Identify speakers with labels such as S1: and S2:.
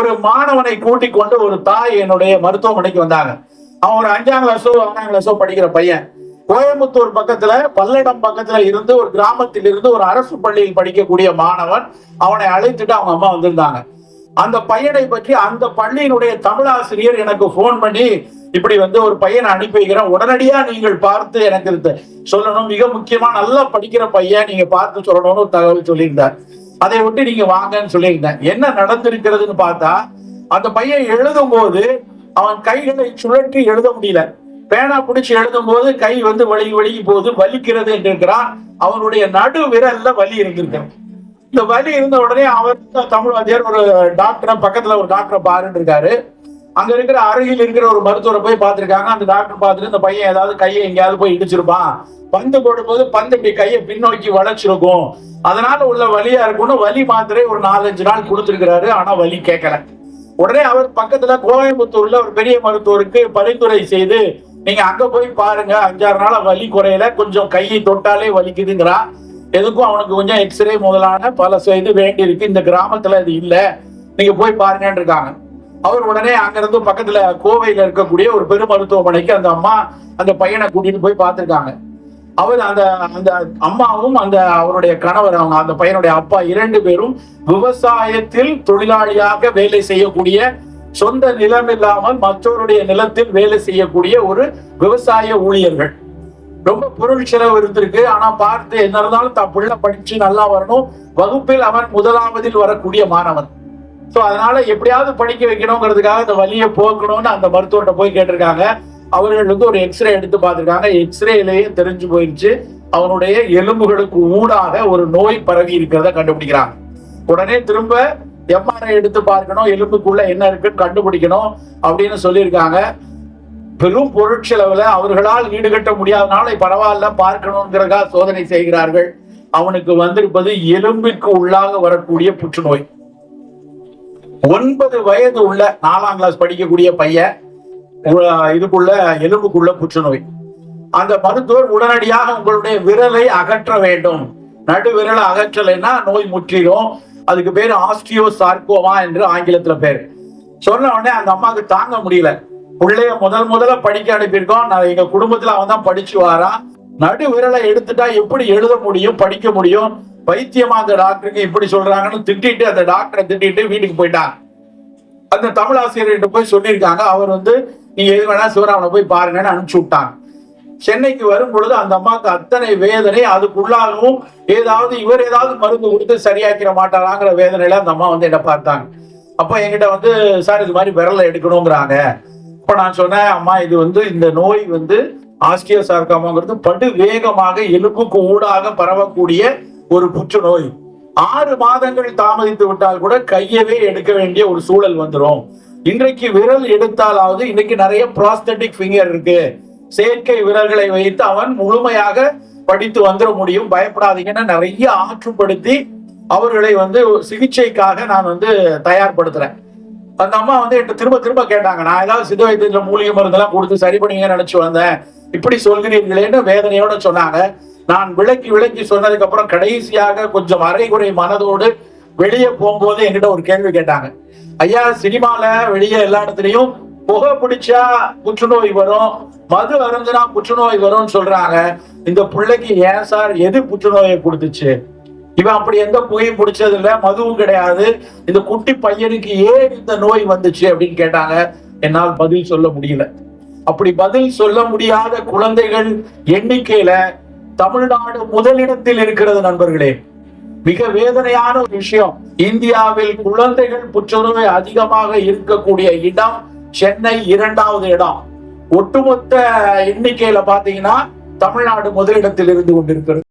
S1: ஒரு மாணவனை கூட்டிக் கொண்டு ஒரு தாய் என்னுடைய மருத்துவமனைக்கு வந்தாங்க. அவன் ஒரு அஞ்சாம் கிளாஸோ ஆறாம் கிளாஸோ படிக்கிற பையன். கோயம்புத்தூர் பக்கத்துல பல்லடம் பக்கத்துல இருந்து ஒரு கிராமத்தில் இருந்து ஒரு அரசு பள்ளியில் படிக்கக்கூடிய மாணவன் அவனை அழைத்துட்டு அவங்க அம்மா வந்திருந்தாங்க. அந்த பையனை பற்றி அந்த பள்ளியினுடைய தமிழாசிரியர் எனக்கு போன் பண்ணி இப்படி வந்து ஒரு பையனை அனுப்பி வைக்கிறேன். உடனடியா நீங்கள் பார்த்து எனக்கு சொல்லணும். மிக முக்கியமா நல்லா படிக்கிற பையன் நீங்க பார்த்து சொல்லணும்னு தகவல் சொல்லியிருந்தார். அதை விட்டு நீங்க வாங்கன்னு சொல்லியிருந்தேன். என்ன நடந்திருக்கிறதுன்னு பார்த்தா அந்த பையன் எழுதும் போது அவன் கைகளை சுழற்றி எழுத முடியல. பேனா பிடிச்சி எழுதும் போது கை வந்து வழுகி வழுகி போகுது வலிக்கிறது என்று இருக்கிறான். அவனுடைய நடு விரல்ல வலி இருந்திருக்கான் இந்த வலி இருந்த உடனே அவர் தமிழ் வாத்தியார் ஒரு டாக்டரை பக்கத்துல ஒரு டாக்டரை பாருன்னு இருக்காரு. அங்க இருக்கிற அருகில் இருக்கிற ஒரு மருத்துவரை போய் பார்த்திருக்காங்க. அந்த டாக்டர் பார்த்துட்டு இந்த பையன் ஏதாவது கையை எங்கேயாவது போய் இடிச்சிருப்பான். பந்து போடும்போது பந்து இப்படி கையை பின்னோக்கி வளைச்சிருக்கும். அதனால உள்ள வலியா இருக்கும்னு வலி மாத்திரை ஒரு நாலஞ்சு நாள் கொடுத்துருக்கிறாரு. ஆனா வலி கேட்கல. உடனே அவர் பக்கத்துல கோயம்புத்தூர்ல ஒரு பெரிய மருத்துவருக்கு பரிந்துரை செய்து நீங்க அங்க போய் பாருங்க. அஞ்சாறு நாளா வலி குறையல. கொஞ்சம் கையை தொட்டாலே வலிக்குதுங்கிறான் எதுக்கும் அவனுக்கு கொஞ்சம் எக்ஸ்ரே முதலான பல செய்து வேண்டி இருக்கு இந்த கிராமத்துல அது இல்லை. நீங்க போய் பாருங்கன்னு இருக்காங்க அவர் உடனே அங்கிருந்து பக்கத்துல கோவையில இருக்கக்கூடிய ஒரு பெரு மருத்துவமனைக்கு அந்த அம்மா அந்த பையனை கூட்டிட்டு போய் பார்த்திருக்காங்க. அவர் அந்த அந்த அம்மாவும் அந்த அவருடைய கணவர் அவங்க அந்த பையனுடைய அப்பா இரண்டு பேரும் விவசாயத்தில் தொழிலாளியாக வேலை செய்யக்கூடிய சொந்த நிலம் இல்லாமல் மற்றவருடைய நிலத்தில் வேலை செய்யக்கூடிய ஒரு விவசாய ஊழியர்கள். ரொம்ப பொருள் செலவு இருந்திருக்கு. ஆனா பார்த்து என்ன இருந்தாலும் தான் பிள்ளை படிச்சு நல்லா வரணும். வகுப்பில் அவன் முதலாவதில் வரக்கூடிய மாணவன். ஸோ அதனால எப்படியாவது படிக்க வைக்கணுங்கிறதுக்காக இந்த வலியை போக்கணும்னு அந்த மருத்துவர்கிட்ட போய் கேட்டிருக்காங்க. அவர்கள் வந்து ஒரு எக்ஸ்ரே எடுத்து பார்த்துருக்காங்க. எக்ஸ்ரேலேயே தெரிஞ்சு போயிருச்சு. அவனுடைய எலும்புகளுக்கு ஊடாக ஒரு நோய் பரவி இருக்கிறத கண்டுபிடிக்கிறாங்க. உடனே திரும்ப எம்ஆர்ஐ எடுத்து பார்க்கணும். எலும்புக்குள்ள என்ன இருக்குன்னு கண்டுபிடிக்கணும் அப்படின்னு சொல்லியிருக்காங்க. பெரும் பொருட்செலவுல அவர்களால் ஈடுகட்ட முடியாதனால பரவாயில்ல பார்க்கணுங்கிறதா சோதனை செய்கிறார்கள். அவனுக்கு வந்திருப்பது எலும்பிற்கு உள்ளாக வரக்கூடிய புற்றுநோய். ஒன்பது வயது உள்ள நாலாம் கிளாஸ் படிக்கக்கூடிய பையன் இதுக்குள்ள எலும்புக்குள்ள புற்றுநோய். அந்த மருத்துவர் உடனடியாக உங்களுடைய விரலை அகற்ற வேண்டும். நடு விரலை அகற்றலைன்னா நோய் முற்றிடும். அதுக்கு பேர் ஆஸ்டியோ சார்கோமா என்று ஆங்கிலத்துல பேர். சொன்ன உடனே அந்த அம்மாவுக்கு தாங்க முடியல. பிள்ளைய முதல் முதல்ல படிக்க அனுப்பியிருக்கோம். நான் எங்க குடும்பத்துல அவன் தான் படிச்சு வாரான் நடு விரலை எடுத்துட்டா எப்படி எழுத முடியும் படிக்க முடியும்? பைத்தியமா அந்த டாக்டருக்கு இப்படி சொல்றாங்கன்னு திட்டிட்டு அந்த டாக்டரை திட்டிட்டு வீட்டுக்கு போயிட்டான் அந்த தமிழ் ஆசிரியர்கிட்ட போய் சொல்லியிருக்காங்க. அவர் வந்து நீங்க எது வேணா சிவராமனை போய் பாருங்கன்னு அனுப்பிச்சு விட்டாங்க. சென்னைக்கு வரும் பொழுது அந்த அம்மாவுக்கு அத்தனை வேதனை அதுக்குள்ளாகவும் ஏதாவது இவர் ஏதாவது மருந்து கொடுத்து சரியாக்கிற மாட்டாராங்கிற வேதனையில அந்த அம்மா வந்து என்ன பார்த்தாங்க. அப்ப என்கிட்ட வந்து சார் இது மாதிரி விரலை எடுக்கணுங்கிறாங்க. அப்ப நான் சொன்னேன் அம்மா இது வந்து இந்த நோய் வந்து ஆஸ்டியோ சார்க்காமாங்கிறது படு வேகமாக எலும்புக்கு ஊடாக பரவக்கூடிய ஒரு புற்றுநோய். ஆறு மாதங்கள் தாமதித்து விட்டால் கூட கையவே எடுக்க வேண்டிய ஒரு சூழல் வந்துடும் இன்றைக்கு விரல் எடுத்தாலாவது இன்னைக்கு நிறைய ப்ராஸ்தட்டிக் ஃபிங்கர் இருக்கு. செயற்கை விரல்களை வைத்து அவன் முழுமையாக படித்து வந்துட முடியும். பயப்படாதீங்கன்னு நிறைய ஆற்றுப்படுத்தி அவர்களை வந்து சிகிச்சைக்காக நான் வந்து தயார்படுத்துறேன். அந்த அம்மா வந்து என்கிட்ட திரும்ப திரும்ப கேட்டாங்க. நான் ஏதாவது சித்த வைத்தியத்தில் மூலிகை மருந்தெல்லாம் கொடுத்து சரி பண்ணுவீங்கன்னு நினைச்சு வந்தேன். இப்படி சொல்கிறீர்களேன்னு வேதனையோட சொன்னாங்க. நான் விளக்கி விளக்கி சொன்னதுக்கு அப்புறம் கடைசியாக கொஞ்சம் அரைகுறை மனதோடு வெளியே போகும்போது என்கிட்ட ஒரு கேள்வி கேட்டாங்க. ஐயா சினிமால வெளியே எல்லா இடத்துலயும் புகை பிடிச்சா புற்றுநோய் வரும் மது அருந்தினா புற்றுநோய் வரும்னு சொல்றாங்க. இந்த பிள்ளைக்கு ஏன் சார் எது புற்றுநோயை கொடுத்துச்சு? இவன் அப்படி எந்த புகையும் பிடிச்சது இல்ல மதுவும் கிடையாது. இந்த குட்டி பையனுக்கு ஏன் இந்த நோய் வந்துச்சு அப்படின்னு கேட்டாங்க. என்னால் பதில் சொல்ல முடியல. அப்படி பதில் சொல்ல முடியாத குழந்தைகள் எண்ணிக்கையில தமிழ்நாடு முதலிடத்தில் இருக்கிறது நண்பர்களே. மிக வேதனையான ஒரு விஷயம். இந்தியாவில் குழந்தைகள் புற்றுநோய் அதிகமாக இருக்கக்கூடிய இடம் சென்னை இரண்டாவது இடம். ஒட்டுமொத்த எண்ணிக்கையில பாத்தீங்கன்னா தமிழ்நாடு முதலிடத்தில் இருந்து கொண்டிருக்கிறது.